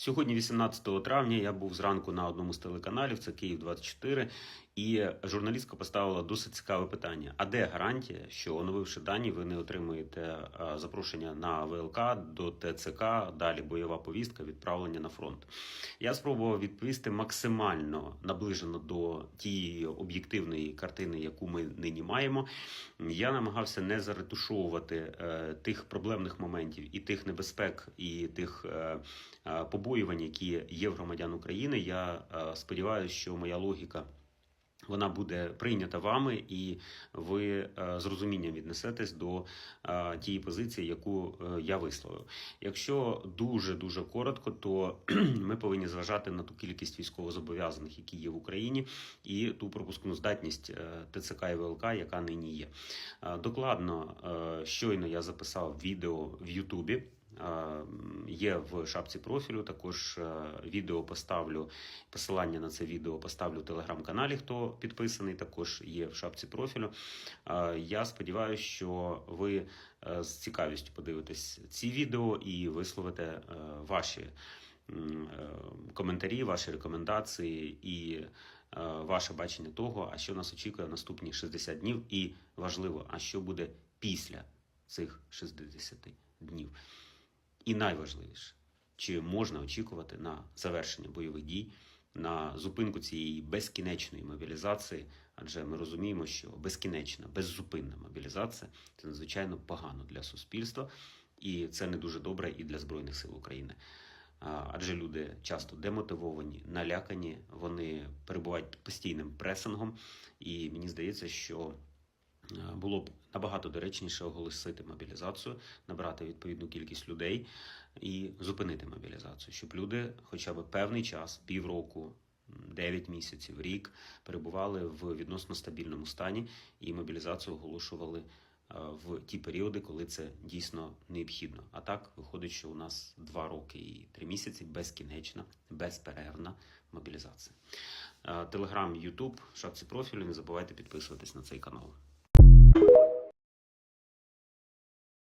Сьогодні, 18 травня, я був зранку на одному з телеканалів, це Київ 24 і журналістка поставила досить цікаве питання: а де гарантія, що оновивши дані, ви не отримуєте е, запрошення на ВЛК до ТЦК, далі бойова повістка, відправлення на фронт? Я спробував відповісти максимально наближено до тієї об'єктивної картини, яку ми нині маємо. Я намагався не заретушовувати е, тих проблемних моментів і тих небезпек, і тих е, е, побоювань, які є в громадян України. Я е, сподіваюся, що моя логіка. Вона буде прийнята вами, і ви е, з розумінням віднесетесь до е, тієї позиції, яку я висловив. Якщо дуже дуже коротко, то ми повинні зважати на ту кількість військовозобов'язаних, які є в Україні, і ту пропускну здатність ТЦК і ВЛК, яка нині є. Докладно щойно я записав відео в Ютубі. Е, Є в шапці профілю. Також е, відео поставлю посилання на це відео поставлю в телеграм-каналі. Хто підписаний, також є в шапці профілю. Е, Я сподіваюся, що ви з цікавістю подивитесь ці відео і висловите ваші коментарі, ваші рекомендації і ваше бачення того, а що нас очікує в наступні 60 днів, і важливо, а що буде після цих 60 днів. І найважливіше, чи можна очікувати на завершення бойових дій, на зупинку цієї безкінечної мобілізації, адже ми розуміємо, що безкінечна, беззупинна мобілізація це надзвичайно погано для суспільства, і це не дуже добре і для Збройних сил України. Адже люди часто демотивовані, налякані, вони перебувають під постійним пресингом, і мені здається, що було б набагато доречніше оголосити мобілізацію, набрати відповідну кількість людей і зупинити мобілізацію, щоб люди хоча б певний час, півроку, 9 місяців, рік перебували в відносно стабільному стані і мобілізацію оголошували е, в ті періоди, коли це дійсно необхідно. А так виходить, що у нас 2 роки і 3 місяці безкінечна, безперервна мобілізація. Е, Телеграм, Ютуб, шапці профілю. Не забувайте підписуватись на цей канал. you